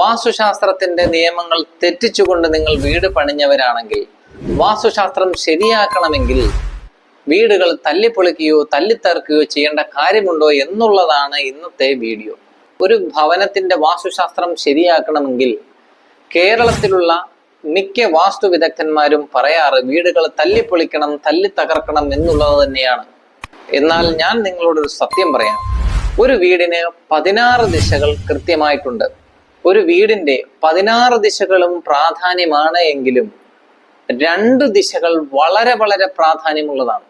വാസ്തുശാസ്ത്രത്തിന്റെ നിയമങ്ങൾ തെറ്റിച്ചുകൊണ്ട് നിങ്ങൾ വീട് പണിഞ്ഞവരാണെങ്കിൽ വാസ്തുശാസ്ത്രം ശരിയാക്കണമെങ്കിൽ വീടുകൾ തല്ലിപ്പൊളിക്കുകയോ തല്ലിത്തറക്കുകയോ ചെയ്യേണ്ട കാര്യമുണ്ടോ എന്നുള്ളതാണ് ഇന്നത്തെ വീഡിയോ. ഒരു ഭവനത്തിന്റെ വാസ്തുശാസ്ത്രം ശരിയാക്കണമെങ്കിൽ കേരളത്തിലുള്ള മിക്ക വാസ്തു വിദഗ്ധന്മാരും പറയാറ് വീടുകൾ തല്ലിപ്പൊളിക്കണം തല്ലി തകർക്കണം എന്നുള്ളത് തന്നെയാണ്. എന്നാൽ ഞാൻ നിങ്ങളോടൊരു സത്യം പറയാം. ഒരു വീടിന് പതിനാറ് ദിശകൾ കൃത്യമായിട്ടുണ്ട്. ഒരു വീടിന്റെ പതിനാറ് ദിശകളും പ്രാധാന്യമാണ് എങ്കിലും രണ്ട് ദിശകൾ വളരെ വളരെ പ്രാധാന്യമുള്ളതാണ്.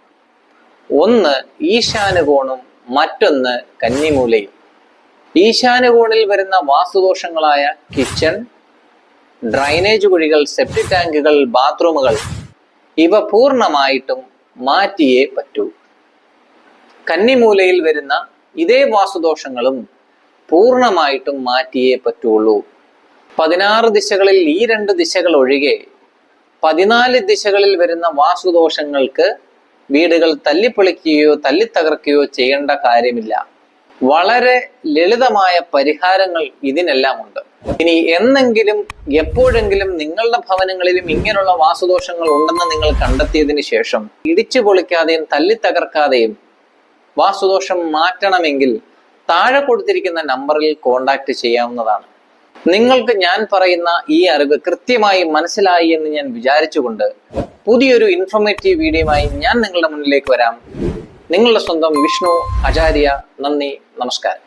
ഒന്ന് ഈശാനുകോണും മറ്റൊന്ന് കന്നിമൂലയും. ഈശാനുകോണിൽ വരുന്ന വാസ്തുദോഷങ്ങളായ കിച്ചൺ ഡ്രൈനേജ് കുഴികൾ സെപ്റ്റിക് ടാങ്കുകൾ ബാത്റൂമുകൾ ഇവ പൂർണമായിട്ടും മാറ്റിയേ പറ്റൂ. കന്നിമൂലയിൽ വരുന്ന ഇതേ വാസ്തുദോഷങ്ങളും പൂർണമായിട്ടും മാറ്റിയേ പറ്റുള്ളൂ. പതിനാറ് ദിശകളിൽ ഈ രണ്ട് ദിശകൾ ഒഴികെ പതിനാല് ദിശകളിൽ വരുന്ന വാസുദോഷങ്ങൾക്ക് വീടുകൾ തല്ലിപ്പൊളിക്കുകയോ തല്ലിത്തകർക്കുകയോ ചെയ്യേണ്ട കാര്യമില്ല. വളരെ ലളിതമായ പരിഹാരങ്ങൾ ഇതിനെല്ലാം ഉണ്ട് ഇനി എന്നെങ്കിലും എപ്പോഴെങ്കിലും നിങ്ങളുടെ ഭവനങ്ങളിലും ഇങ്ങനെയുള്ള വാസുദോഷങ്ങൾ ഉണ്ടെന്ന് നിങ്ങൾ കണ്ടെത്തിയതിന് ശേഷം ഇടിച്ചു പൊളിക്കാതെയും തല്ലിത്തകർക്കാതെയും വാസുദോഷം മാറ്റണമെങ്കിൽ താഴെ കൊടുത്തിരിക്കുന്ന നമ്പറിൽ കോണ്ടാക്ട് ചെയ്യാവുന്നതാണ്. നിങ്ങൾക്ക് ഞാൻ പറയുന്ന ഈ അറിവ് കൃത്യമായി മനസ്സിലായി എന്ന് ഞാൻ വിചാരിച്ചുകൊണ്ട് പുതിയൊരു ഇൻഫോർമേറ്റീവ് വീഡിയോയുമായി ഞാൻ നിങ്ങളുടെ മുന്നിലേക്ക് വരാം. നിങ്ങളുടെ സ്വന്തം വിഷ്ണു ആചാര്യ നന്ദി നമസ്കാരം.